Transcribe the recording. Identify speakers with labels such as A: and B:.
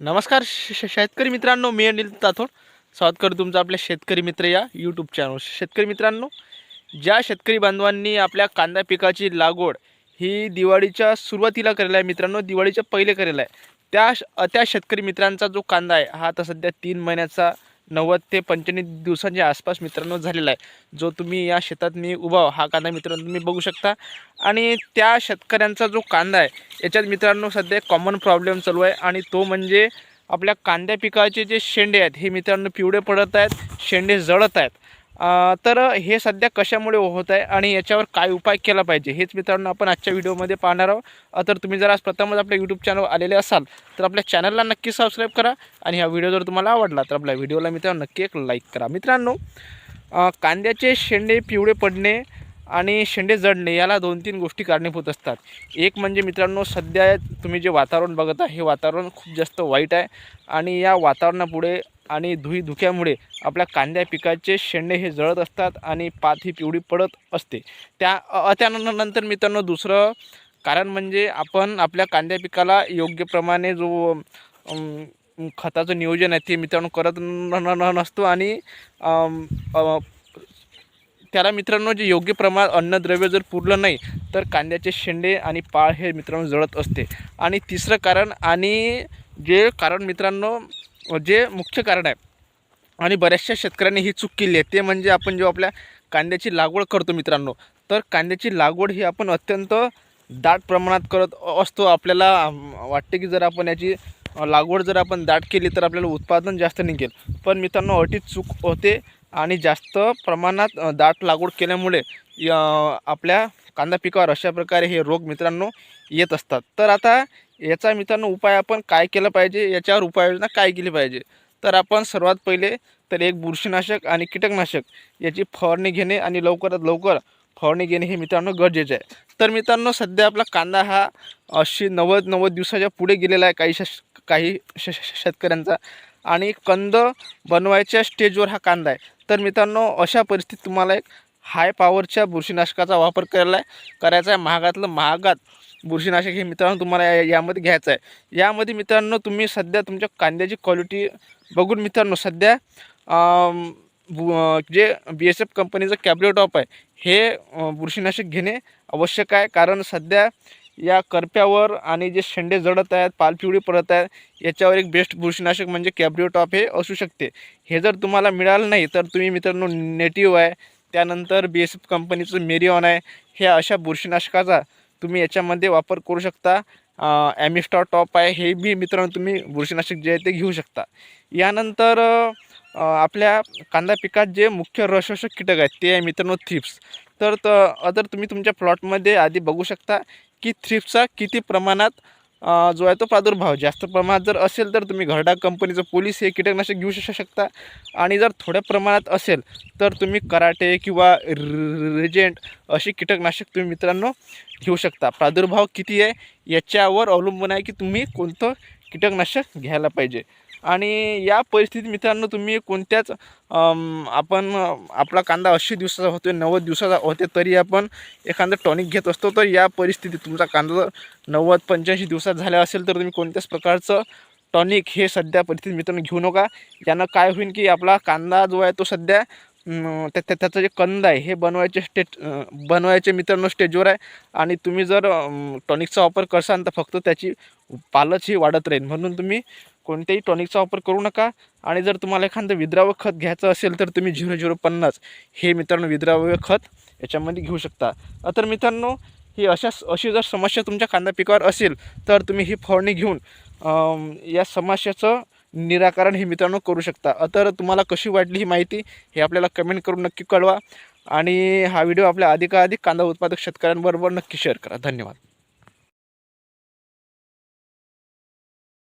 A: नमस्कार श शेतकरी मित्रांनो मी अनिल ताथोड. स्वागत करतो तुमचं आपल्या शेतकरी मित्र या यूट्यूब चॅनल शेतकरी मित्रांनो ज्या शेतकरी बांधवांनी आपल्या कांदा पिकाची लागवड ही दिवाळीच्या सुरुवातीला करायला आहे मित्रांनो दिवाळीच्या पहिले करायला आहे त्या त्या शेतकरी मित्रांचा जो कांदा आहे हा आता सध्या तीन महिन्याचा नव्वद ते पंच्याण्णव दिवसांच्या आसपास मित्रांनो झालेला आहे. जो तुम्ही या शेतात मी उभा हा कांदा मित्रांनो तुम्ही बघू शकता. आणि त्या शेतकऱ्यांचा जो कांदा आहे याच्यात मित्रांनो सध्या कॉमन प्रॉब्लेम चालू आहे. आणि तो म्हणजे आपल्या कांद्या पिकाचे जे शेंडे आहेत हे मित्रांनो पिवळे पडत आहेत शेंडे जळत आहेत. तर हे सध्या कशामुळे होत आहे आणि याच्यावर काय उपाय केला पाहिजे हेच मित्रांनो आपण आजच्या व्हिडिओमध्ये पाहणार आहोत. तर तुम्ही जर आज प्रथमच आपल्या यूट्यूब चॅनल आलेले असाल तर आपल्या चॅनलला नक्की सबस्क्राईब करा आणि हा व्हिडिओ जर तुम्हाला आवडला तर आपल्या व्हिडिओला मित्रांनो नक्की एक लाईक करा. मित्रांनो कांद्याचे शेंडे पिवळे पडणे आणि शेंडे जडणे याला दोन तीन गोष्टी कारणीभूत असतात. एक म्हणजे मित्रांनो सध्या तुम्ही जे वातावरण बघत आहे हे वातावरण खूप जास्त वाईट आहे आणि या वातावरणापुढे आणि धुई धुक्यामुळे आपल्या कांद्या पिकाचे शेंडे हे जळत असतात आणि पात ही पिवळी पडत असते. त्या त्यानंतर मित्रांनो दुसरं कारण म्हणजे आपण आपल्या कांद्या पिकाला योग्य प्रमाणे जो खताचं नियोजन आहे ते मित्रांनो करत न- नसतो आणि त्याला मित्रांनो जे योग्य प्रमाणात अन्नद्रव्य जर पुरलं नाही तर कांद्याचे शेंडे आणि पाळ हे मित्रांनो जळत असते. आणि तिसरं कारण आणि जे कारण मित्रांनो जे मुख्य कारण आहे. आणि बऱ्याचशा शेतकऱ्यांनी ही चूक केली आहे. ते म्हणजे आपण जेव्हा आपल्या कांद्याची लागवड करतो मित्रांनो तर कांद्याची लागवड ही आपण अत्यंत दाट प्रमाणात करत असतो. आपल्याला वाटते की जर आपण याची लागवड जर आपण दाट केली तर आपल्याला उत्पादन जास्त निघेल. पण मित्रांनो अटी चूक होते आणि जास्त प्रमाणात दाट लागवड केल्यामुळे आपल्या कांदा पिकावर अशा प्रकारे हे रोग मित्रांनो येत असतात. तर आता याचा मित्रांनो उपाय आपण काय केलं पाहिजे? याच्यावर उपाययोजना काय केली पाहिजे? तर आपण सर्वात पहिले तर एक बुरशीनाशक आणि कीटकनाशक याची फवारणी घेणे आणि लवकरात लवकर फवारणी घेणे हे मित्रांनो गरजेचे आहे. तर मित्रांनो सध्या आपला कांदा हा अशी नव्वद नव्वद दिवसाच्या पुढे गेलेला आहे काही शश काही श- शेतकऱ्यांचा. आणि कंद बनवायच्या स्टेजवर हा कांदा आहे. तर मित्रांनो अशा परिस्थितीत तुम्हाला एक हाय पॉवरच्या बुरशीनाशकाचा वापर करायला आहे करायचा आहे महागातलं महागात बुरशीनाशक हे मित्रांनो तुम्हाला या यामध्ये घ्यायचं आहे यामध्ये मित्रांनो तुम्ही सध्या तुमच्या कांद्याची क्वालिटी बघून मित्रांनो सध्या बु जे बी एस एफ कंपनीचं कॅबलेटॉप आहे हे बुरशीनाशक घेणे आवश्यक आहे. कारण सध्या या करप्यावर आणि जे शेंडे जडत आहेत पालपिवळी पडत आहेत याच्यावर एक बेस्ट बुरशीनाशक म्हणजे कॅब्रिओटॉप हे असू शकते. हे जर तुम्हाला मिळालं नाही तर तुम्ही मित्रांनो नेटिव्ह आहे. त्यानंतर बी एस एफ कंपनीचं मेरिऑन आहे. ह्या अशा बुरशीनाशकाचा तुम्ही याच्यामध्ये वापर करू शकता. ॲमिस्टॉ टॉप आहे. हे बी मित्रांनो तुम्ही बुरशीनाशक जे आहे ते घेऊ शकता. यानंतर आपल्या कांदा पिकात जे मुख्य रसशोषक कीटक आहेत ते आहे मित्रांनो थ्रिप्स. तर त अदर तुम्ही तुमच्या प्लॉटमध्ये आधी बघू शकता की थ्रिप्सचा किती प्रमाणात जो आहे तो प्रादुर्भाव. जास्त प्रमाणात जर असेल तर तुम्ही घरडा कंपनीचं पोलीस हे कीटकनाशक घेऊ श शकता. आणि जर थोड्या प्रमाणात असेल तर तुम्ही कराटे किंवा रेजेंट अशी कीटकनाशक तुम्ही मित्रांनो घेऊ शकता. प्रादुर्भाव किती आहे याच्यावर अवलंबून आहे की तुम्ही कोणतं कीटकनाशक घ्यायला पाहिजे. आणि या परिस्थितीत मित्रांनो तुम्ही कोणत्याच आपण आपला कांदा ऐंशी दिवसाचा होतो नव्वद दिवसाचा होते तरी आपण एखादं टॉनिक घेत असतो. तर या परिस्थितीत तुमचा कांदा जर नव्वद पंच्याऐंशी दिवसात झाला असेल तर तुम्ही कोणत्याच प्रकारचं टॉनिक हे सध्या परिस्थितीत मित्रांनो घेऊ नका. यानं काय होईल की आपला कांदा जो आहे तो सध्या त्या त्या- त्याचं जे कंद आहे हे बनवायचे स्टेज बनवायचे मित्रांनो स्टेजवर आहे. आणि तुम्ही जर टॉनिकचा वापर करसाल तर फक्त त्याची पालच ही वाढत राहील. म्हणून तुम्ही कोणत्याही टॉनिकचा वापर करू नका. आणि जर तुम्हाला एखादं विद्रावं खत घ्यायचं असेल तर तुम्ही झिरो झिरो पन्नास हे मित्रांनो विद्राव्य खत याच्यामध्ये घेऊ शकता. तर मित्रांनो ही अशा अशी जर समस्या तुमच्या कांदा पिकावर असेल तर तुम्ही ही फवारणी घेऊन या समस्याचं निराकरण हे मित्रांनो करू शकता. तर तुम्हाला कशी वाटली ही माहिती हे आपल्याला कमेंट करून नक्की कळवा. आणि हा व्हिडिओ आपल्या अधिकाधिक कांदा उत्पादक शेतकऱ्यांबरोबर नक्की शेअर करा. धन्यवाद.